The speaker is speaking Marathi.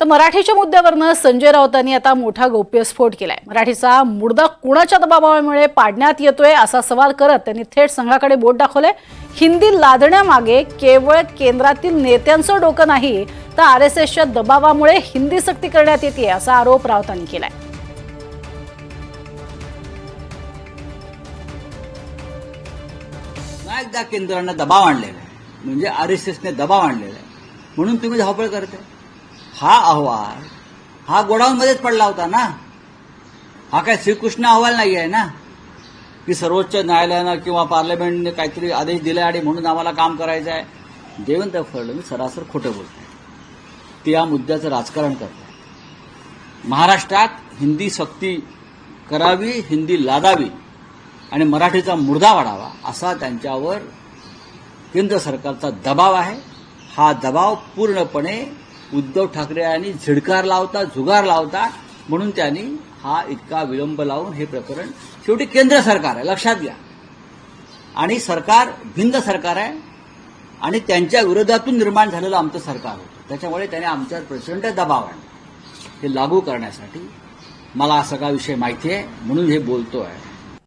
तर मराठीच्या मुद्द्यावरनं संजय राऊतांनी आता मोठा गौप्यस्फोट केलाय. मराठीचा मुर्दा कुणाच्या दबावामुळे पाडण्यात येतोय असा सवाल करत त्यांनी थेट संघाकडे बोट दाखवलंय. हिंदी लादण्यामागे केवळ केंद्रातील नेत्यांचं डोकं नाही तर आर एस एसच्या दबावामुळे हिंदी सक्ती करण्यात येते असा आरोप राऊतांनी केलाय. एकदा केंद्रानं दबाव आणलेला आहे. म्हणजे आर एस एसने दबाव आणलेला आहे. म्हणून तुम्ही धावपळ करताय. हा अहवाल. हा गोडाऊनमध्येच पडला होता ना? हा काय श्रीकृष्ण अहवाल नाही आहे ना? की सर्वोच्च न्यायालयानं किंवा पार्लमेंटने काहीतरी आदेश दिले आणि म्हणून आम्हाला काम करायचं आहे देवेंद्र फडणवीस सरासर खोटं बोलत आहे ते या मुद्द्याचं राजकारण करत महाराष्ट्रात हिंदी सक्ती करावी हिंदी लादावी आणि मराठीचा मुर्दा वाढावा असा त्यांच्यावर केंद्र सरकारचा दबाव आहे. हा दबाव पूर्णपणे उद्धव ठाकरे यांनी झिडकार लावता जुगार लावता म्हणून त्यांनी हा इतका विलंब लावून हे प्रकरण शेवटी केंद्र सरकार आहे. लक्षात घ्या. आणि सरकार भिन्न सरकार आहे आणि त्यांच्या विरोधातून निर्माण झालेलं आमचं सरकार होतं. त्याच्यामुळे त्याने आमच्यावर प्रचंड दबाव आणला. हे लागू करण्यासाठी मला हा सगळा विषय माहिती आहे म्हणून हे बोलतो आहे